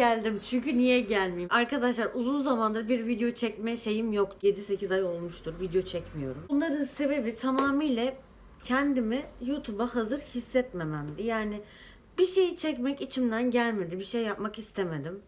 geldim. Çünkü niye gelmeyeyim? Arkadaşlar uzun zamandır bir video çekme şeyim yok. 7-8 ay olmuştur video çekmiyorum. Bunların sebebi tamamıyla kendimi YouTube'a hazır hissetmememdi. Yani bir şey çekmek içimden gelmedi. Bir şey yapmak istemedim.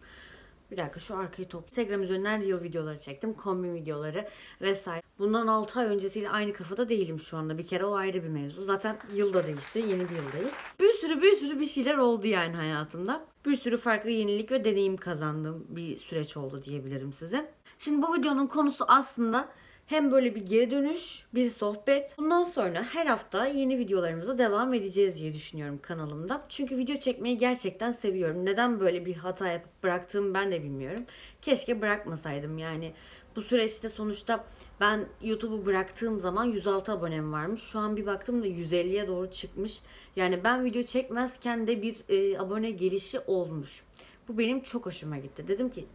Bir dakika şu arkayı top. Instagram üzerinden reel videoları çektim. Kombin videoları vesaire. Bundan 6 ay öncesiyle aynı kafada değilim şu anda. Bir kere o ayrı bir mevzu. Zaten yılda değişti. Yeni bir yıldayız. Bir sürü bir sürü bir şeyler oldu yani hayatımda. Bir sürü farklı yenilik ve deneyim kazandığım bir süreç oldu diyebilirim size. Şimdi bu videonun konusu aslında hem böyle bir geri dönüş, bir sohbet. Bundan sonra her hafta yeni videolarımıza devam edeceğiz diye düşünüyorum kanalımda. Çünkü video çekmeyi gerçekten seviyorum. Neden böyle bir hata yapıp bıraktığımı ben de bilmiyorum. Keşke bırakmasaydım yani. Bu süreçte sonuçta ben YouTube'u bıraktığım zaman 106 abonem varmış. Şu an bir baktım da 150'ye doğru çıkmış. Yani ben video çekmezken de bir e, abone gelişi olmuş. Bu benim çok hoşuma gitti. Dedim ki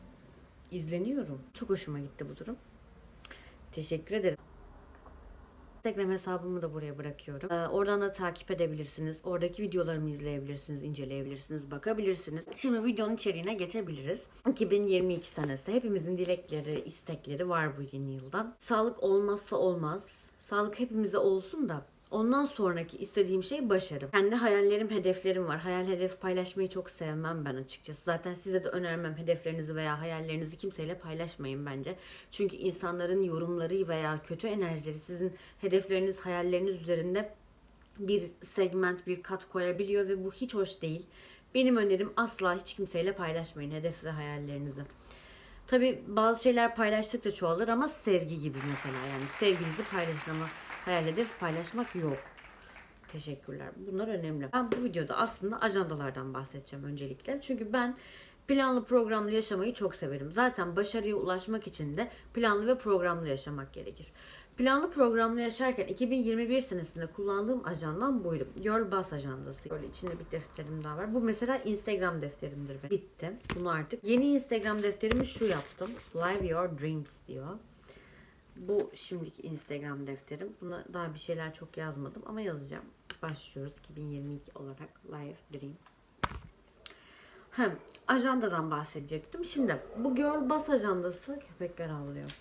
izleniyorum. Çok hoşuma gitti bu durum. Teşekkür ederim. Instagram hesabımı da buraya bırakıyorum. Ee, oradan da takip edebilirsiniz. Oradaki videolarımı izleyebilirsiniz, inceleyebilirsiniz, bakabilirsiniz. Şimdi videonun içeriğine geçebiliriz. 2022 senesi. Hepimizin dilekleri, istekleri var bu yeni yıldan. Sağlık olmazsa olmaz. Sağlık hepimize olsun da Ondan sonraki istediğim şey başarı. Kendi hayallerim, hedeflerim var. Hayal hedef paylaşmayı çok sevmem ben açıkçası. Zaten size de önermem hedeflerinizi veya hayallerinizi kimseyle paylaşmayın bence. Çünkü insanların yorumları veya kötü enerjileri sizin hedefleriniz, hayalleriniz üzerinde bir segment, bir kat koyabiliyor ve bu hiç hoş değil. Benim önerim asla hiç kimseyle paylaşmayın hedef ve hayallerinizi. Tabi bazı şeyler paylaştıkça çoğalır ama sevgi gibi mesela yani sevginizi paylaşın ama hayal hedef paylaşmak yok. Teşekkürler. Bunlar önemli. Ben bu videoda aslında ajandalardan bahsedeceğim öncelikle. Çünkü ben planlı programlı yaşamayı çok severim. Zaten başarıya ulaşmak için de planlı ve programlı yaşamak gerekir. Planlı programlı yaşarken 2021 senesinde kullandığım ajandam buydu. Girl Boss ajandası. Böyle içinde bir defterim daha var. Bu mesela Instagram defterimdir. benim. Bitti. Bunu artık. Yeni Instagram defterimi şu yaptım. Live Your Dreams diyor. Bu şimdiki Instagram defterim. Buna daha bir şeyler çok yazmadım ama yazacağım. Başlıyoruz 2022 olarak Live Dream. Hem ajandadan bahsedecektim. Şimdi bu Girl Boss ajandası köpekler avlıyor.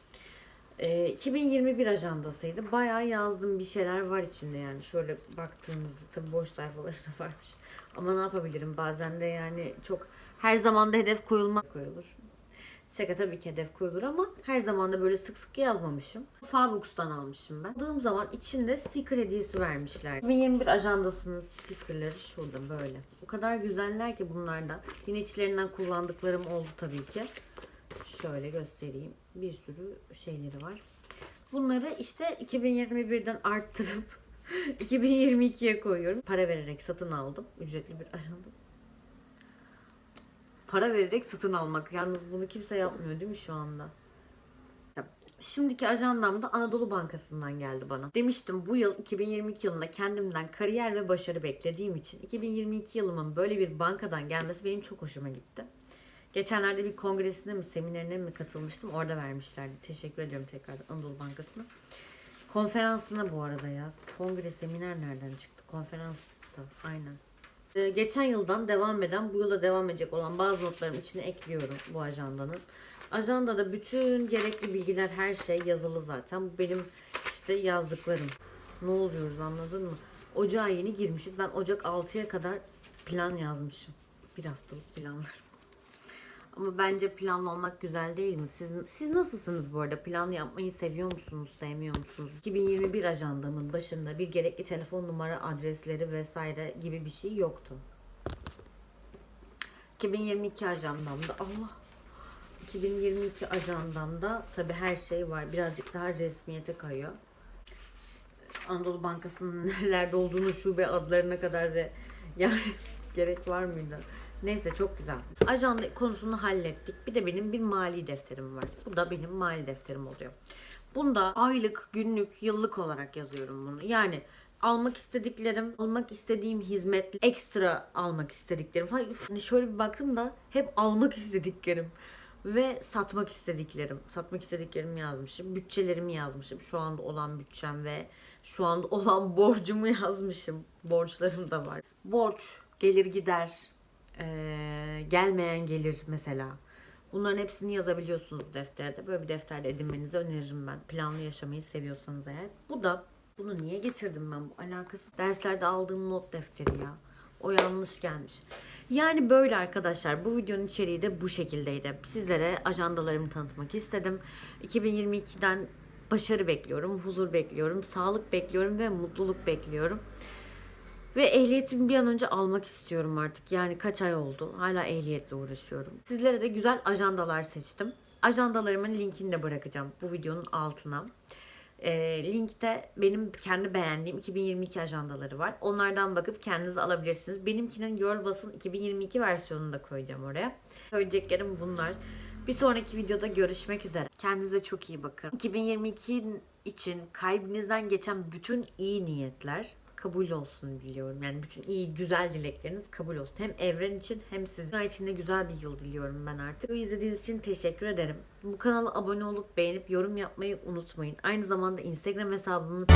Ee, 2021 ajandasıydı. Bayağı yazdım bir şeyler var içinde yani. Şöyle baktığınızda tabii boş sayfaları da varmış. Ama ne yapabilirim bazen de yani çok her zaman da hedef koyulma koyulur. Şaka tabii ki hedef koyulur ama her zaman da böyle sık sık yazmamışım. Fabux'tan almışım ben. Aldığım zaman içinde sticker hediyesi vermişler. 2021 ajandasının stickerları şurada böyle. O kadar güzeller ki bunlardan. Yine içlerinden kullandıklarım oldu tabii ki. Şöyle göstereyim. Bir sürü şeyleri var. Bunları işte 2021'den arttırıp 2022'ye koyuyorum. Para vererek satın aldım. Ücretli bir ajanda. Para vererek satın almak. Yalnız bunu kimse yapmıyor değil mi şu anda? Şimdiki ajandam da Anadolu Bankası'ndan geldi bana. Demiştim bu yıl 2022 yılında kendimden kariyer ve başarı beklediğim için 2022 yılımın böyle bir bankadan gelmesi benim çok hoşuma gitti. Geçenlerde bir kongresine mi seminerine mi katılmıştım orada vermişlerdi. Teşekkür ediyorum tekrar Anadolu Bankası'na. Konferansına bu arada ya. Kongre seminer nereden çıktı? Konferansta aynen. Ee, geçen yıldan devam eden, bu yılda devam edecek olan bazı notlarım içine ekliyorum bu ajandanın. Ajandada bütün gerekli bilgiler, her şey yazılı zaten. Bu benim işte yazdıklarım. Ne oluyoruz anladın mı? Ocağa yeni girmişiz. Ben Ocak 6'ya kadar plan yazmışım. Bir haftalık planlar. Ama bence planlı olmak güzel değil mi? Siz, siz nasılsınız bu arada? Plan yapmayı seviyor musunuz, sevmiyor musunuz? 2021 ajandamın başında bir gerekli telefon numara adresleri vesaire gibi bir şey yoktu. 2022 ajandamda Allah 2022 ajandamda tabi her şey var. Birazcık daha resmiyete kayıyor. Anadolu Bankası'nın nerelerde olduğunu şube adlarına kadar ve yani gerek var mıydı? Neyse çok güzel. Ajanda konusunu hallettik. Bir de benim bir mali defterim var. Bu da benim mali defterim oluyor. Bunda aylık, günlük, yıllık olarak yazıyorum bunu. Yani almak istediklerim, almak istediğim hizmet, ekstra almak istediklerim falan. Hani şöyle bir baktım da hep almak istediklerim ve satmak istediklerim. Satmak istediklerimi yazmışım. Bütçelerimi yazmışım. Şu anda olan bütçem ve şu anda olan borcumu yazmışım. Borçlarım da var. Borç, gelir gider, Ee, gelmeyen gelir mesela. Bunların hepsini yazabiliyorsunuz defterde. Böyle bir defterde edinmenizi öneririm ben. Planlı yaşamayı seviyorsanız eğer. Bu da bunu niye getirdim ben? Bu alakasız. Derslerde aldığım not defteri ya. O yanlış gelmiş. Yani böyle arkadaşlar bu videonun içeriği de bu şekildeydi. Sizlere ajandalarımı tanıtmak istedim. 2022'den başarı bekliyorum, huzur bekliyorum, sağlık bekliyorum ve mutluluk bekliyorum. Ve ehliyetimi bir an önce almak istiyorum artık. Yani kaç ay oldu. Hala ehliyetle uğraşıyorum. Sizlere de güzel ajandalar seçtim. Ajandalarımın linkini de bırakacağım bu videonun altına. Ee, linkte benim kendi beğendiğim 2022 ajandaları var. Onlardan bakıp kendiniz alabilirsiniz. Benimkinin Girl Boss'ın 2022 versiyonunu da koyacağım oraya. Söyleyeceklerim bunlar. Bir sonraki videoda görüşmek üzere. Kendinize çok iyi bakın. 2022 için kalbinizden geçen bütün iyi niyetler kabul olsun diliyorum. Yani bütün iyi güzel dilekleriniz kabul olsun. Hem evren için hem sizin için de güzel bir yıl diliyorum ben artık. Videoyu izlediğiniz için teşekkür ederim. Bu kanala abone olup beğenip yorum yapmayı unutmayın. Aynı zamanda Instagram hesabımı.